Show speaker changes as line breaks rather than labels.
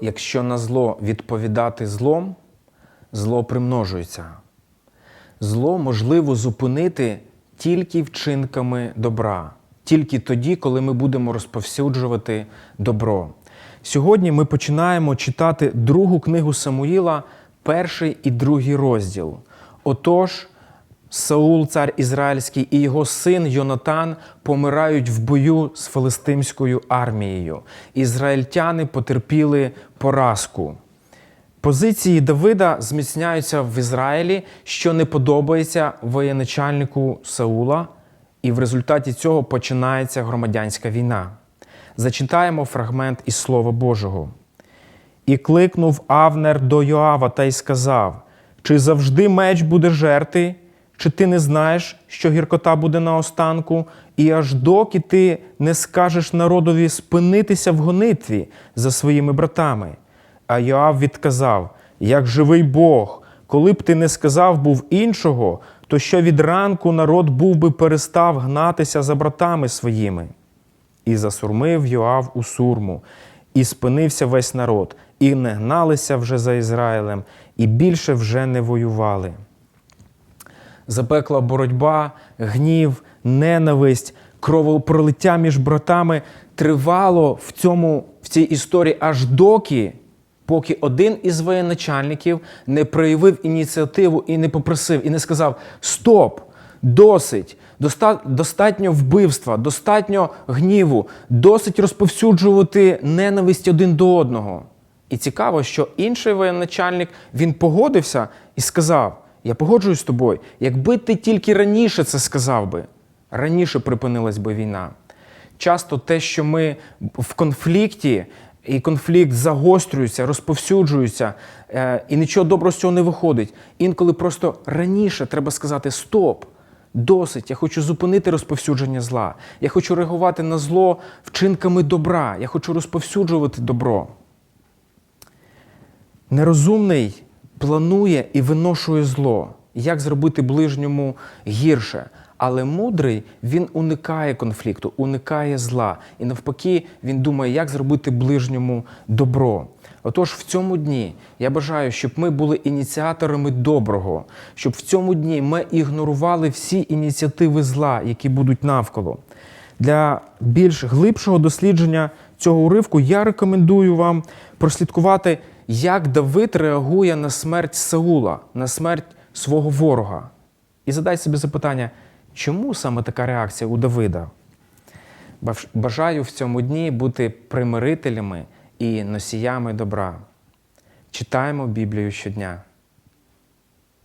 якщо на зло відповідати злом, зло примножується. Зло можливо зупинити тільки вчинками добра, тільки тоді, коли ми будемо розповсюджувати добро. Сьогодні ми починаємо читати другу книгу Самуїла, перший і другий розділ. Отож, Саул, цар Ізраїльський, і його син Йонатан помирають в бою з филистимською армією. Ізраїльтяни потерпіли поразку. Позиції Давида зміцняються в Ізраїлі, що не подобається воєначальнику Саула, і в результаті цього починається громадянська війна. Зачитаємо фрагмент із Слова Божого. І кликнув Авнер до Йоава та й сказав: Чи завжди меч буде жерти, чи ти не знаєш, що гіркота буде на останку, і аж доки ти не скажеш народові спинитися в гонитві за своїми братами? А Йоав відказав: Як живий Бог, коли б ти не сказав був іншого, то що від ранку народ був би перестав гнатися за братами своїми. І засурмив Йоав у сурму, і спинився весь народ, і не гналися вже за Ізраїлем, і більше вже не воювали. Запекла боротьба, гнів, ненависть, кровопролиття між братами тривало в, цьому, в цій історії аж доки, поки один із воєначальників не проявив ініціативу і не попросив, і не сказав: Стоп! Досить, доста- достатньо вбивства, достатньо гніву, досить розповсюджувати ненависть один до одного. І цікаво, що інший воєначальник він погодився і сказав: Я погоджуюсь з тобою, якби ти тільки раніше це сказав би, раніше припинилась би війна. Часто те, що ми в конфлікті, і конфлікт загострюється, розповсюджується, е, і нічого доброго з цього не виходить. Інколи просто раніше треба сказати Стоп! Досить, я хочу зупинити розповсюдження зла. Я хочу реагувати на зло вчинками добра. Я хочу розповсюджувати добро. Нерозумний планує і виношує зло, як зробити ближньому гірше. Але мудрий він уникає конфлікту, уникає зла. І навпаки, він думає, як зробити ближньому добро. Отож, в цьому дні я бажаю, щоб ми були ініціаторами доброго, щоб в цьому дні ми ігнорували всі ініціативи зла, які будуть навколо. Для більш глибшого дослідження цього уривку я рекомендую вам прослідкувати, як Давид реагує на смерть Саула, на смерть свого ворога. І задай собі запитання, чому саме така реакція у Давида? Бажаю в цьому дні бути примирителями і носіями добра. Читаємо Біблію щодня.